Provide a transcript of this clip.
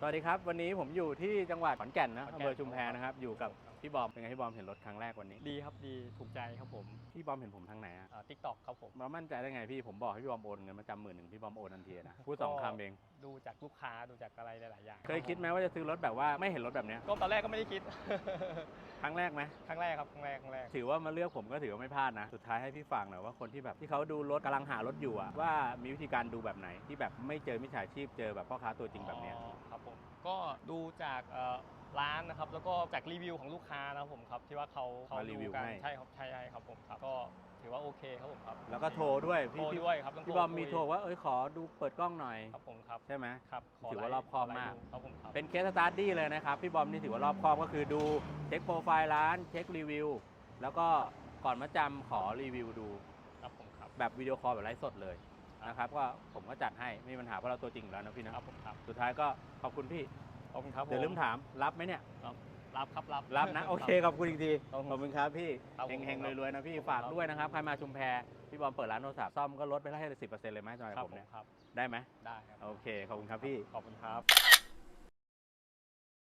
สวัสดีครับ วันนี้ผมอยู่ที่จังหวัดขอนแก่นนะอำเภอชุมแพนะครับ อยู่กับพี่บอมเป็นไงพี่บอมเห็นรถครั้งแรกวันนี้ดีครับดีถูกใจครับผมพี่บอมเห็นผมทางไหนอะทิกตอกครับผมเรามั่นใจได้ไงพี่ผมบอกให้พี่บอมโอนเงินมาจำหมื่นหนึ่งพี่บอมโอนทันทีนะพูดสองคำเองดูจากลูกค้าดูจากอะไรหลายๆอย่างเคยคิดไหมว่าจะซื้อรถแบบว่าไม่เห็นรถแบบเนี้ยก็ตอนแรกก็ไม่ได้คิด ครั้งแรกไหมครั้งแรกครับครั้งแรกครั้งแรกถือว่ามาเลือกผมก็ถือว่าไม่พลาดนะสุดท้ายให้พี่ฟังหน่อยว่าคนที่แบบที่เขาดูรถกำลังหารถอยู่อะว่ามีวิธีการดูแบบไหนที่แบบไม่เจอมิจฉาชีพเจอแบบพ่อค้าตัวจริงแบบเนี้ยอ๋อครับผมก็ดูจากเอ่อร้านนะครับแล้วก็จากรีวิวของลูกค้านะครับผมครับที่ว่าเขาเขามารีวิวดูกันให้ ใช่ครับใช่ใช่ครับผมครับก็ถือว่าโอเคครับผมครับแล้วก็โทรด้วยโทพี่รพี่ด้วยครับต้องพี่บอมมีคุยโทรว่าเอ้ยขอดูเปิดกล้องหน่อย ครับผมครับใช่ไหม ครับขถือว่าไลฟ์รอบคอบขไลฟ์มากดูครับผมครับ เป็นเคสสตาร์ทดี้เลยนะครับ พี่บอมนี่ถือว่ารอบคอบก็คือดูเช็คโปรไฟล์ร้านเช็ครีวิว แล้วก็ก่อนมาจำขอรีวิวดู ครับผมครับ แบบวิดีโอคอลแบบไลฟ์สดเลยนะครับก็ผมก็จัดให้ไม่มีปัญหาเพราะเราตัวจริงอยู่แล้วนะพี่นะครับผมครับ สุดท้ายก็ขอบคุณพี่ ขอบคุณครับเดี๋ยวลืมถามรับไหมเนี่ยรับครับรับรับนะโอเคขอบคุณอีกทีครับผมขอบคุณครับพี่ครับผมเฮงๆรวยๆนะพี่ครับฝากด้วยนะครับใครมาชุมแพพี่บอมเปิดร้านโทรศัพท์ซ่อมก็ลดไปได้สิบเปอร์เซ็นต์เลยไหมสำหรับครับผมผมเนี่ยครับได้ไหมได้ครับโอเคขอบคุณครับพี่ขอบคุณครับ